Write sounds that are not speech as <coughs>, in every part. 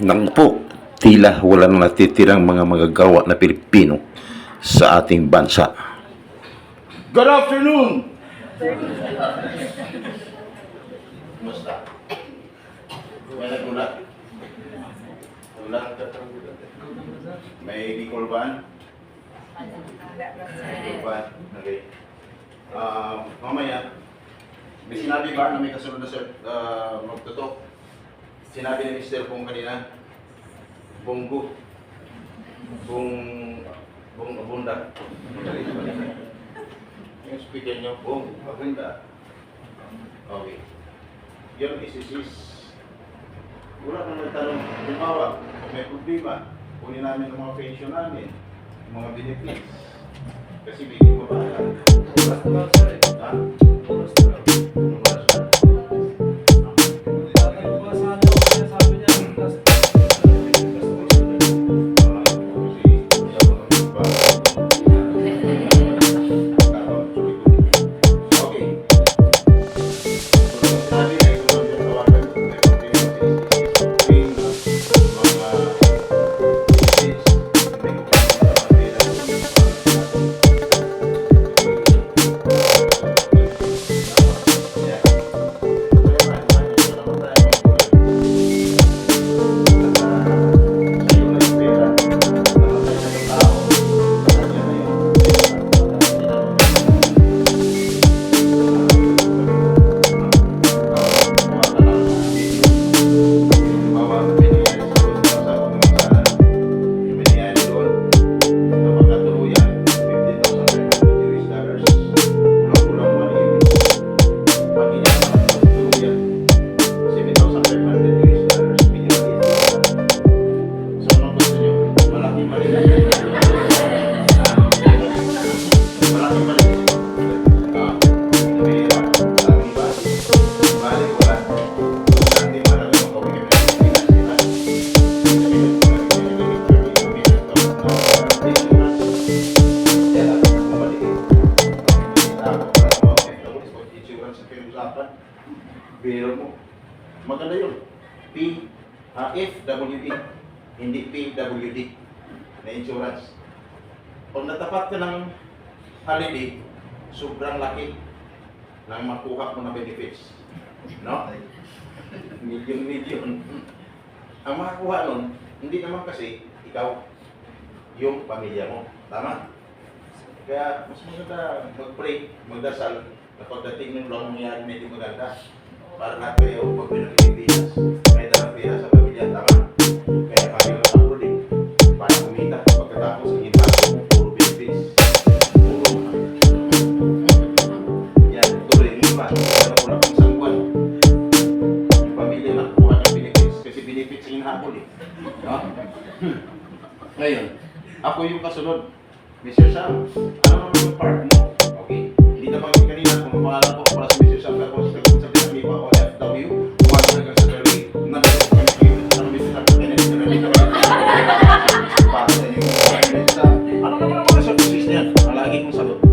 Nang po, tila walang natitirang mga magagawa na Pilipino sa ating bansa. Good afternoon! Kumusta? May nagulat? Gulat? May recall ba? Recall Okay. Uh, mamaya, may sinabi ba na may kasunod na sir uh, magtutok? sinabi ni Mr. Pong kanina, Bunggo. Bung, bung, bunda. Yung speaker niyo, bung, maganda. Okay. Yung isisis, wala kang nagtanong, limawa, kung may problema, kunin namin ang mga pension namin, ang mga benefits. Kasi may iba ba? Basta, sorry. Ha? Basta. holiday, sobrang laki ng makuha mo na benefits. No? Milyon-milyon. Ang makakuha nun, hindi naman kasi ikaw yung pamilya mo. Tama? Kaya mas maganda mag-pray, magdasal na pagdating ng wrong nangyari, medyo maganda para lahat kayo pag pinagpipilinas. palagi kong sagot.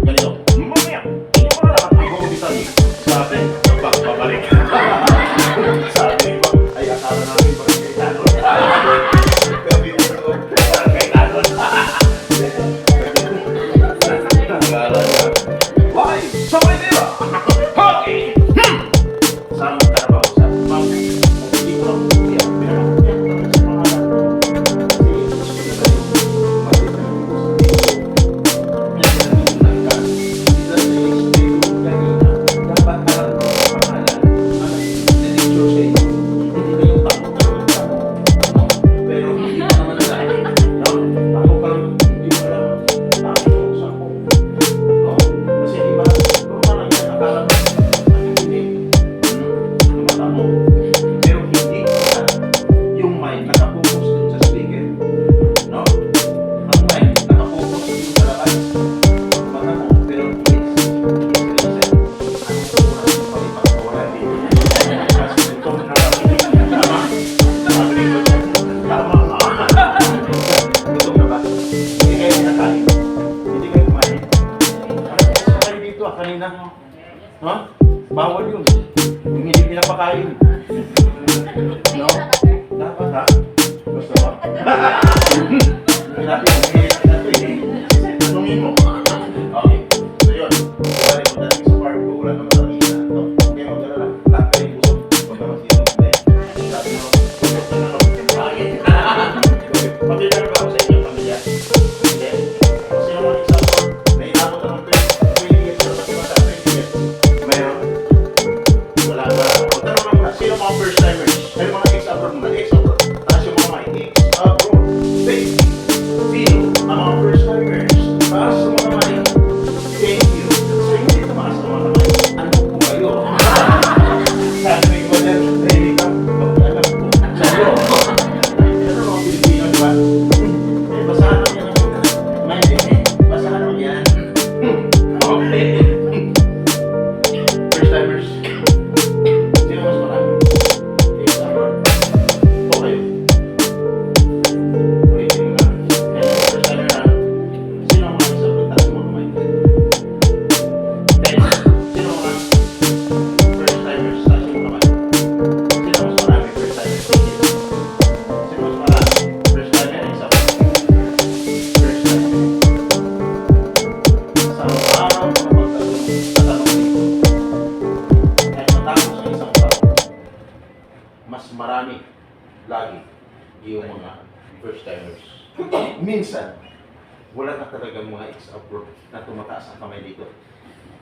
Ex-abroad na tumataas ang kamay dito.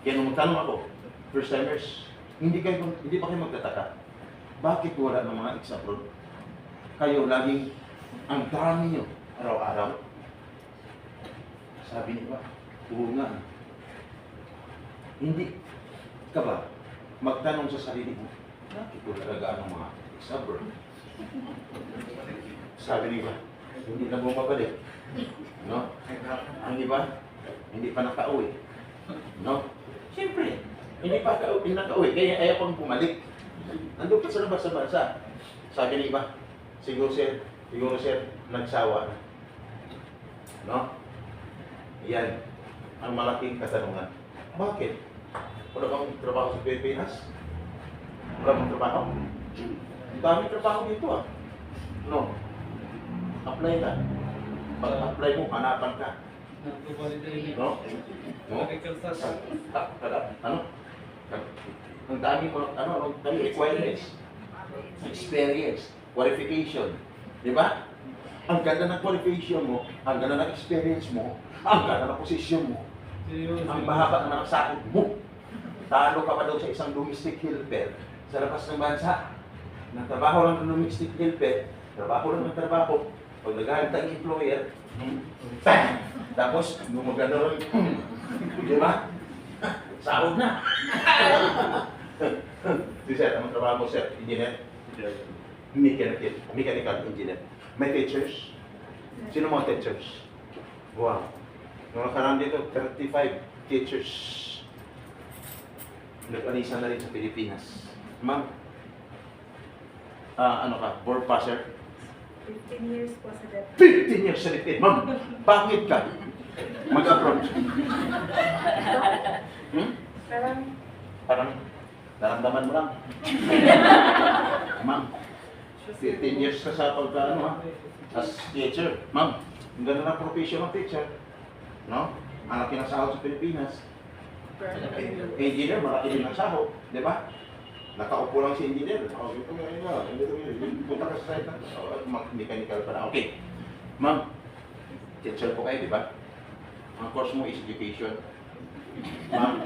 Kaya nung magtanong ako, first timers, hindi kayo hindi pa kayo magtataka. Bakit wala ng mga ex-abroad? Kayo laging ang dami nyo araw-araw. Sabi niyo ba? Oo nga. Hindi ka ba magtanong sa sarili mo, bakit ko talaga ang mga ex-abroad? Sabi niyo ba? Hindi na bumabalik. No? Ang iba, hindi pa nakauwi. <laughs> No? Siyempre, hindi pa nakauwi, kaya ayaw pang bumalik. Nandun pa sa labas sa bansa. Sabi ni iba, siguro sir, siguro sir, nagsawa na. No? Yan ang malaking katanungan. Bakit? Wala bang trabaho sa Pilipinas? Wala bang trabaho? Ang dami trabaho dito ah. No. Apply ka. Pag apply mo, hanapan ka. No? No? Kada, ano? Ang dami mo, ano, ang dami requirements. Experience, qualification. Di ba? Ang ganda ng qualification mo, ang ganda ng experience mo, ang ganda ng posisyon mo, ang mahaba ng sakit mo. Talo ka pa daw sa isang domestic helper sa labas ng bansa. Nagtrabaho lang ng domestic helper, trabaho lang ng trabaho. Pag naghahanap ang employer, hmm, bang! Tapos, gumagano rin, hmm, di ba? Sahod na. Si sir, anong trabaho mo sir? Engineer? Mechanical, mechanical engineer. May teachers? Sino mga teachers? Wow. Nung nakaraan dito, 35 teachers. Nag-alisa na rin sa Pilipinas. Ma'am, ah, ano ka, board passer? 15 years po sa dati. 15 years sa Lipid. Ma'am, bakit ka mag-abroad? Hmm? Parang Parang naramdaman mo lang. Ma'am, 15 years ka sa pagka, ano, ha? as teacher. Ma'am, ang ganda ng profession ng teacher. No? Malaki ng sahod sa Pilipinas. Engineer, malaki din ang sahod. Di ba? Nakaupo lang si engineer. Oh, ito nga, nga, ito nga. Punta ka sa site na. Oh, mechanical pa na. Okay. Ma'am, teacher po kayo, di ba? Ang course mo is education. Ma'am,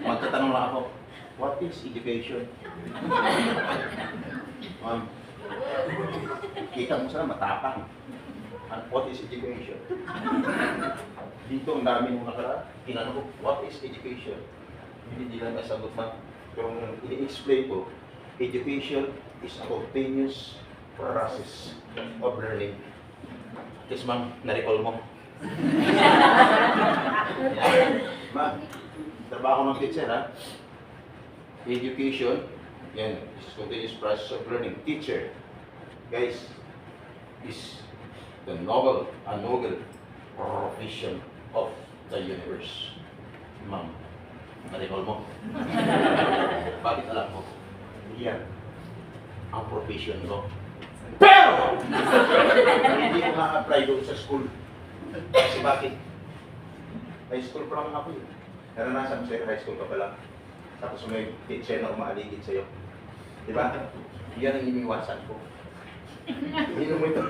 magtatanong lang ako, what is education? <laughs> Ma'am, kita mo sana matapang. Ano, What is education? Dito ang dami nung nakara, tinanong ko, what is education? Hindi nila nasagot ma'am. Pero nung ini-explain ko, education is a continuous process of learning. Yes ma'am, na-recall mo. <laughs> Ma'am, trabaho ng teacher ha. Education, yan, is continuous process of learning. Teacher, guys, is the noble, a noble profession of the universe. Ma'am, na-recall mo. <laughs> Bakit alam mo? Yan, ang profession ko. Pero, <laughs> hindi ko na-apply doon sa school. Kasi bakit? High school pa lang ako eh. Naranasan ko sa'yo, high school ka pa lang. Tapos may teacher na umaaligid sa'yo. Di ba? Yan ang iniwasan ko. Hindi mo ito.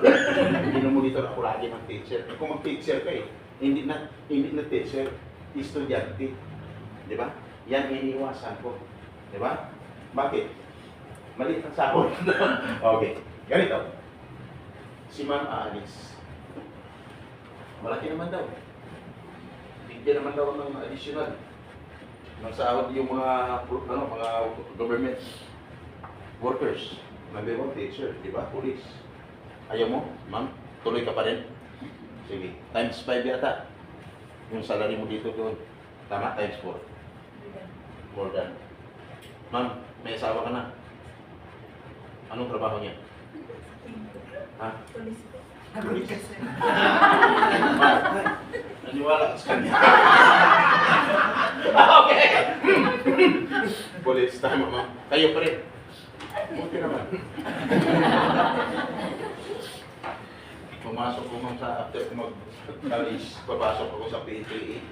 Hindi mo dito ako lagi ng teacher. Kung mag-teacher ka eh, hindi na, hindi na teacher, estudyante. Di ba? Yan iniwasan ko. Di ba? Bakit? Maliit ang sahod. <laughs> okay. Ganito. Si Ma'am aalis. Malaki naman daw. Bigyan naman daw ng additional. Ng sahod yung mga ano, mga government workers. Number one, teacher, di ba? Police. Ayaw mo, ma'am? Tuloy ka pa rin? Sige. Times 5 yata. Yung salary mo dito doon. Tama? Times 4. More than. Ma'am, may asawa ka na. Anong trabaho niya? Ha? Police po. Police? Naniwala ka sa kanya. <laughs> okay. <laughs> Police, tama ma'am. Kayo pa rin. Buti naman. <laughs> Pumasok ko ma'am sa after mag-college, papasok ako sa PTE,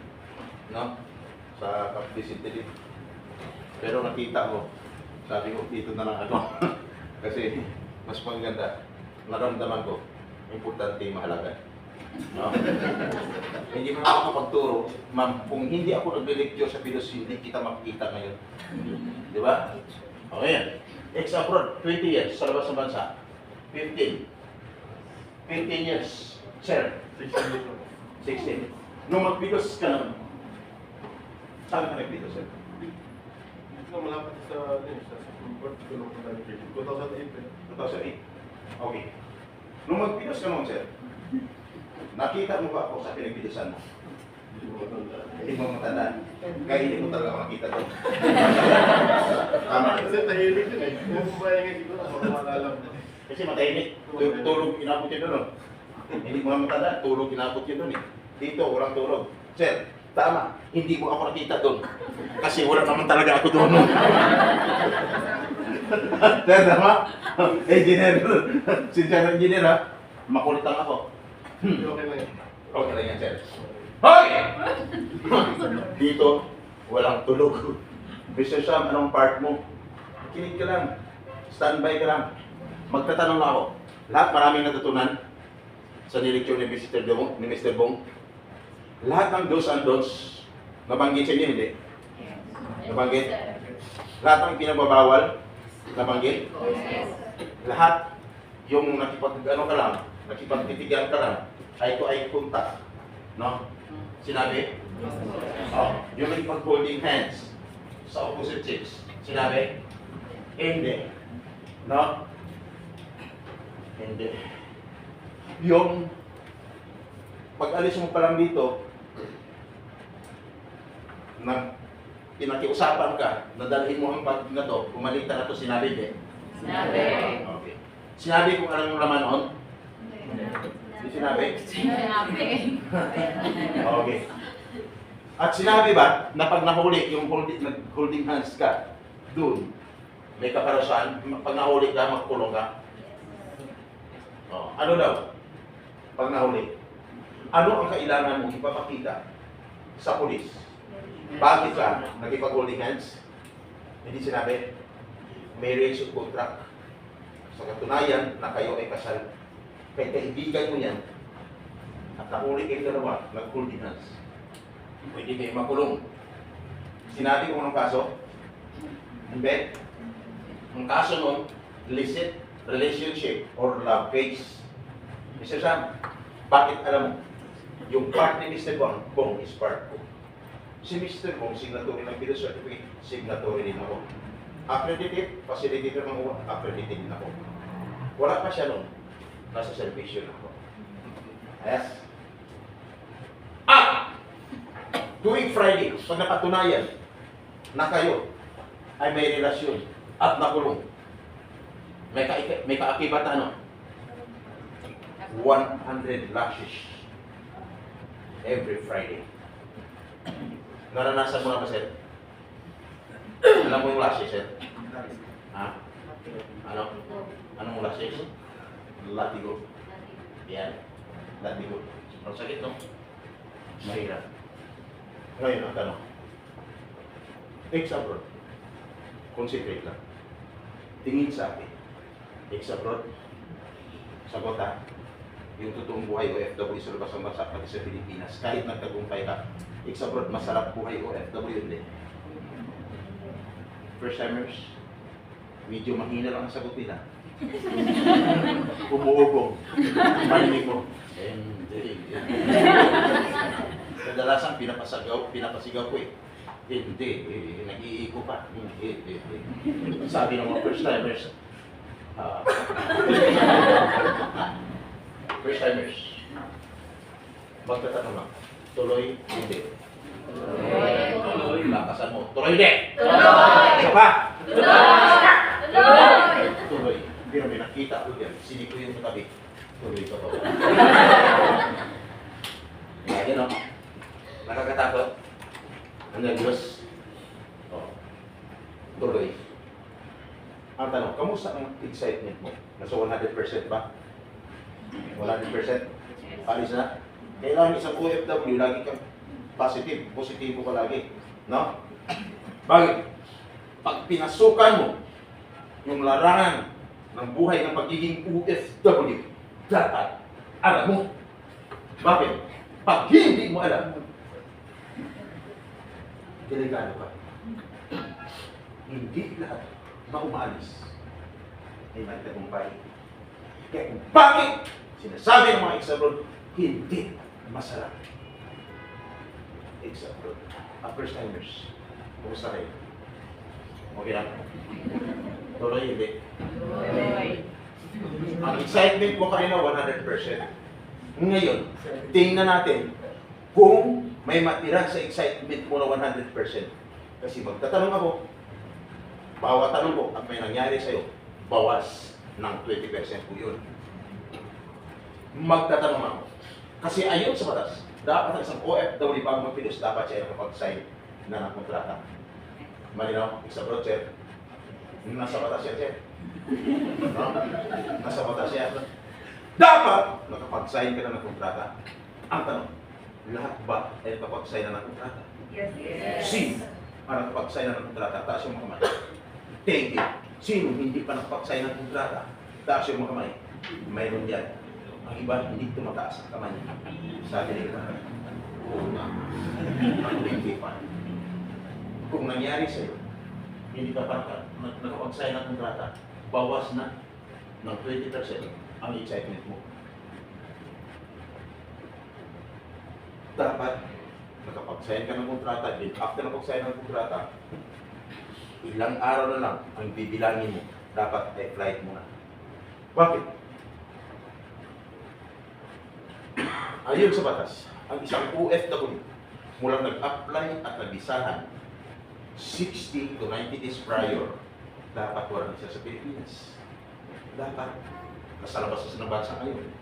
no? Sa publicity din. Pero nakita ko, sabi ko, dito na lang ako. <laughs> Kasi mas maganda, naramdaman ko, importante yung mahalaga. No? <laughs> hindi mo ako makapagturo, ma'am, kung hindi ako nagre-lecture sa Pilos, hindi kita makikita ngayon. Di ba? Okay yan. Ex abroad, 20 years sa labas ng bansa. 15. 15 years. Sir, 16. Nung magpilos ka naman, saan ka nagpilos, sir? Na malapit sa, ano, sa Supreme Court, dito na punta ng 2008 eh. 2008. Okay. Nung magpilos ka naman, sir, nakita mo ba ako sa pinagpilisan mo? Hindi ko matandaan. Hindi mo matandaan. Kaya hindi mo talaga makita doon. <laughs> Tama. Kasi tahimik yun eh. Yung babae nga siguro, mo. Kasi matahimik. Tu- Tulog inabot yun doon. oh. Hindi mo matandaan. Tulog inabot yun doon eh. Dito, walang tulog. Sir, tama. Hindi mo ako nakita doon. Kasi wala naman talaga ako doon. <laughs> Tama? Engineer. Sincere engineer ha. Makulit lang ako. Okay lang yun. Okay lang yan, sir. Hoy! Dito, walang tulog. Mr. Sam, anong part mo? Kinig ka lang. Standby ka lang. Magtatanong lang ako. Lahat maraming natutunan sa nilecture ni Mr. Bong, ni Mr. Bong. Lahat ng do's and don'ts, nabanggit sa inyo, hindi? Nabanggit? Lahat ng pinagbabawal, nabanggit? Lahat, yung nakipag, ano ka lang, nakipagtitigan ka lang, eye to eye contact. No? Sinabi? Oh, yung nakipag-holding hands sa opposite sex. Sinabi? Hindi. No? Hindi. Yung pag-alis mo pa lang dito, na pinakiusapan ka, nadalhin mo ang bag na to, pumaligta na to, sinabi hindi? Sinabi. Okay. Sinabi kung anong laman noon? Hindi sinabi? Sinabi. <laughs> Okay. At sinabi ba na pag nahuli yung holding, holding hands ka, doon, may kaparasan, pag nahuli ka, magkulong ka? Oh, ano daw? Pag nahuli. Ano ang kailangan mong ipapakita sa pulis? Bakit ka nagipag-holding hands? Hindi sinabi, marriage of contract. Sa katunayan na kayo ay kasal. Kaya kaibigan mo yan, at nahuli kayo dalawa, nag-holding hands. Pwede kayo makulong. Sinabi ko anong kaso? Hindi. Ang kaso nun, illicit relationship or love case. Mr. Sam, bakit alam mo? Yung part ni Mr. Bong, Bong is part ko. Si Mr. Bong, signatory ng Bill Certificate, signatory din ako. Accredited, facilitator ng uwa, accredited din ako. Wala pa siya nun. Nasa servisyo na ako. Yes. Ah! Tuwing Friday, pag napatunayan na kayo ay may relasyon at nakulong, may, ka may kaakibat ano? 100 lashes every Friday. Naranasan mo na ba, sir? Alam mo yung lashes, sir? Ha? Ano? Anong lashes? latigo. Yan. Latigo. Ang sakit, no? Mahirap. Ngayon, ang tanong. Ex abroad. Concentrate lang. Tingin sa akin. Ex abroad. Sagot. Yung totoong buhay OFW sa labas ng bansa pati sa Pilipinas. Kahit nagtagumpay ka. Ex abroad, masarap buhay OFW hindi. First timers, medyo mahina lang ang sagot nila. Umuubong. Marinig mo. Hindi. Kadalasan pinapasagaw, pinapasigaw ko eh. Hindi, eh, nag-iiko pa. Hindi, hindi, hindi. Sabi ng mga first timers, ah, first timers, magtatanong lang, tuloy, hindi. Tuloy, lakasan mo. Tuloy, hindi. Isa pa. Tuloy. Hindi namin nakita ko yan. Sini ko yung katabi. Tuloy ka pa. Yan o. Nakakatakot. Ang nervyos. Oh. Tuloy. Ang tanong, kamusta ang excitement mo? Nasa 100% ba? 100%? Alis na? Kailangan isang OFW, lagi kang positive. Positibo ka lagi. No? Bakit? Pag pinasukan mo yung larangan ng buhay ng pagiging OFW, dapat alam mo. Bakit? Pag hindi mo alam, delikado ka. Hindi lahat na umaalis ay may tagumpay. Kaya kung bakit sinasabi ng mga ex-abroad, hindi masarap. Ex-abroad. Ang first timers, kumusta kayo? Okay lang? Tuloy, hindi. Ang excitement mo kanina, 100%. Ngayon, tingnan natin kung may matira sa excitement mo na 100%. Kasi magtatanong ako, bawat tanong ko at may nangyari sa'yo, bawas ng 20% po yun. Magtatanong ako. Kasi ayon sa batas, dapat ang isang OFW bago magpilos, dapat siya nakapag-sign na ng kontrata. Malinaw, isa bro, sir. Nasa batas yan, sir. No? Nasa batas yan. Dapat nakapag-sign ka na ng kontrata. Ang tanong, lahat ba ay nakapag-sign na ng kontrata? Yes, yes. Sino ang nakapag-sign na ng kontrata? Taas yung mga kamay. Thank you. Sino hindi pa nakapag-sign ng kontrata? Taas yung mga kamay. Mayroon yan. Ang iba, hindi tumataas ang kamay. Sabi nila, oo nga. Ako hindi pa. Kung nangyari sa'yo, hindi ka pa nakapag-sign ng kontrata, bawas na ng 20% ang excitement mo. Dapat nakapag-sign ka ng kontrata, then after nakapag-sign ng kontrata, ilang araw na lang ang bibilangin mo, dapat ay flight mo na. Bakit? <coughs> Ayon sa batas, ang isang OFW mula nag-apply at nag-bisahan 60 to 90 days prior, dapat wala na siya sa Pilipinas. Dapat nasa labas sa ng bansa ngayon.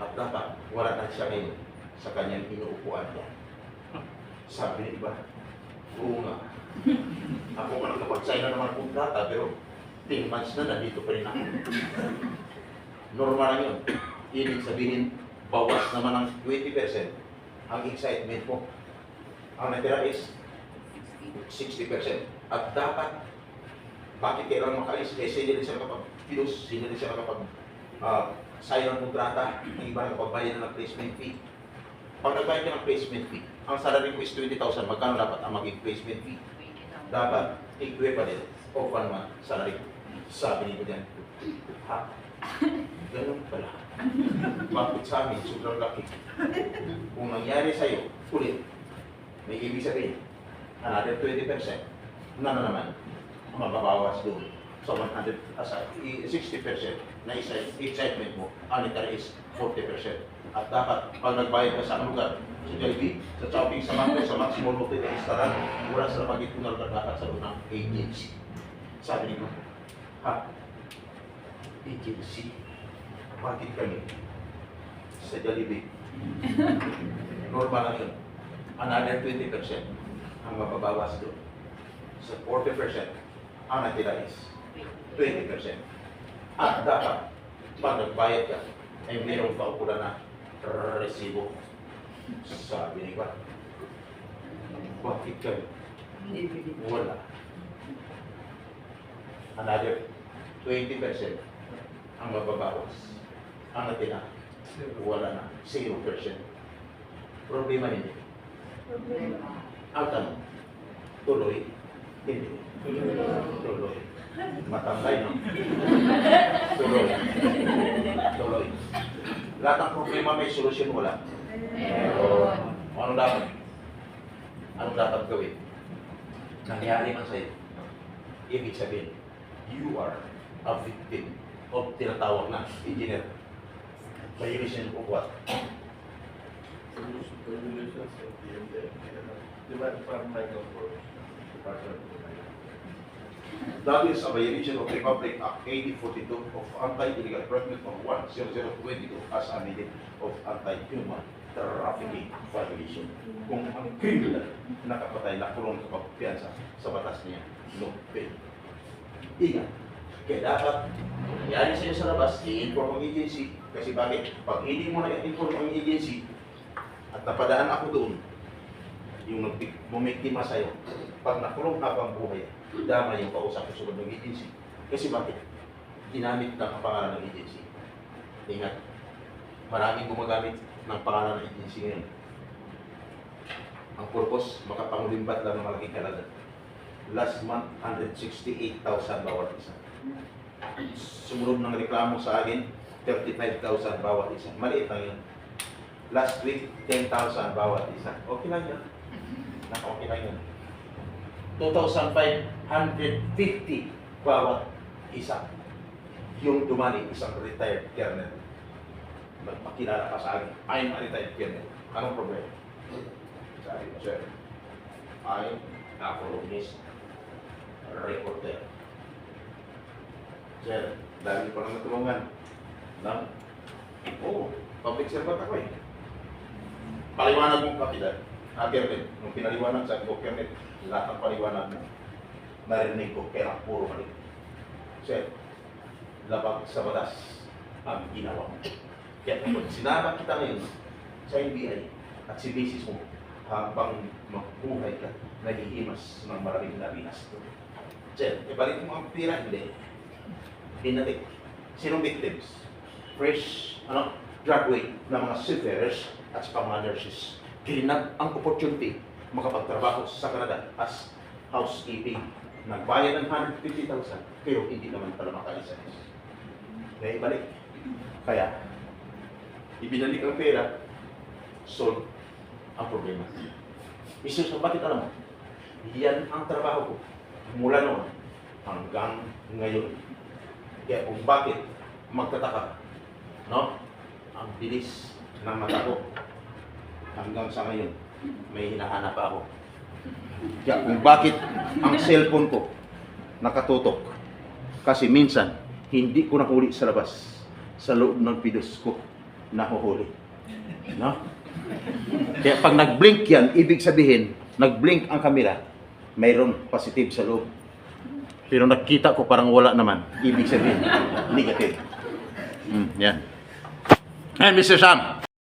At dapat wala na siya ngayon sa kanyang inuupuan niya. Sabi ng iba, oo nga. <laughs> Ako ka nakapag-sign na naman ng kontrata, pero 10 months na nandito pa rin ako. <laughs> Normal lang yun. Ibig sabihin, bawas naman ng 20% ang excitement mo. Ang natira is 60%. At dapat, bakit kailangan makaalis? Kasi hindi rin siya nakapag-fuse, hindi rin siya nakapag uh, sign ng kontrata, iba nakapagbayad na ng placement fee. Pag nagbayad ka ng placement fee, ang salary ko is 20,000, magkano dapat ang maging placement fee? Dapat equivalent of one month salary. Sabi nito dyan, ha? Ganun pala. Bakit sa amin, sobrang laki. Kung nangyari sa'yo, ulit, may ibig sabihin, another 20%, na na naman, mababawas doon. So 100, aside, 60% na exci- excitement mo, ang natira is 40%. At dapat, pag nagbayad ka sa lugar, sa Jollibee, sa Chowking, sa Mangkay, sa Maximum Hotel, sa restaurant, wala sa magit kung lugar dapat sa loob ng agency. Sabi nito, ha? Agency? Bakit kami? Sa Jollibee. <laughs> Normal lang yun. Another 20% ang mababawas doon. Sa 40%, ang natira is 20%. At dapat, pag nagbayad ka, ay mayroong paupula na resibo. Sabi ni ba? Bakit kayo? Wala. Another 20% ang mababawas. Ang natina, wala na. 0%. Problema hindi. Ang tanong, tuloy? Hindi. Tuloy. Matangkay, no? Tuloy. Tuloy. Lahat ng problema may solusyon, wala. Meron. Ano dapat? Ano dapat gawin? Nangyari man sa'yo. Ibig sabihin, you are a victim of tinatawag na engineer. Violation of what? Regulations of the Environmental for Department of That is a violation of Republic Act 8042 of Anti-Illegal Permit No. 10022 as amended of Anti-Human Trafficking Violation. Kung ang criminal nakapatay na kulong sa pagpiyansa sa batas niya, no pay. Ingat. Kaya dapat, yan sa'yo sa labas, i-inform ang agency. Kasi bakit? Pag hindi mo na i-inform ang agency, at napadaan ako doon, yung nag- bumiktima sa'yo, pag nakulong habang buhay, dama yung kausap sa ng agency. Kasi bakit? Ginamit ng ang pangalan ng agency. Ingat, maraming gumagamit ng pangalan ng agency ngayon. Ang purpose, makapangulimbat lang ng malaking kalaga. Last month, 168,000 bawat isa. Sumunod ng reklamo sa akin, 35,000 bawat isa. Maliit lang yun. Last week, 10,000 bawat isa. Okay lang yun. Naka okay lang yun. 2,550 bawat isa. Yung dumali, isang retired colonel. Magpakilala pa sa akin, I'm a retired colonel. Anong problema? Sabi ko, sir, I'm a columnist, reporter. Sir, dami pa lang natulungan. No? Oo, public servant ako eh. Paliwanag mong kapitan, ah, Colonel, nung pinaliwanag sa ko, Colonel, lahat ng paliwanag mo, narinig ko, kaya puro mali. Sir, labag sa batas ang ginawa mo. Kaya kung sinama kita ngayon sa NBI at si basis mo, habang mabuhay ka, naghihimas ng maraming labinas. Sir, ibalik mo ang pira, hindi. Dinatik. Sinong victims? Fresh, ano, graduate ng mga seafarers at mga nurses. Kilinag ang opportunity makapagtrabaho sa Canada as housekeeping. Nagbayad ng 150,000 pero hindi naman pala makalisanis. Kaya ibalik. Kaya, ibinalik ang pera, solve ang problema. Isus, bakit alam mo? Yan ang trabaho ko. Mula noon hanggang ngayon. Kaya kung bakit magtataka, no? Ang bilis ng mata ko hanggang sa ngayon, may hinahanap ako. Kaya kung bakit ang cellphone ko nakatutok. Kasi minsan, hindi ko nahuli sa labas. Sa loob ng pidos ko, nahuhuli. No? Kaya pag nag-blink yan, ibig sabihin, nag-blink ang kamera, mayroon positive sa loob. Pero nakita ko parang wala naman. Ibig sabihin, negative. Mm, yan. And Mr. Sam,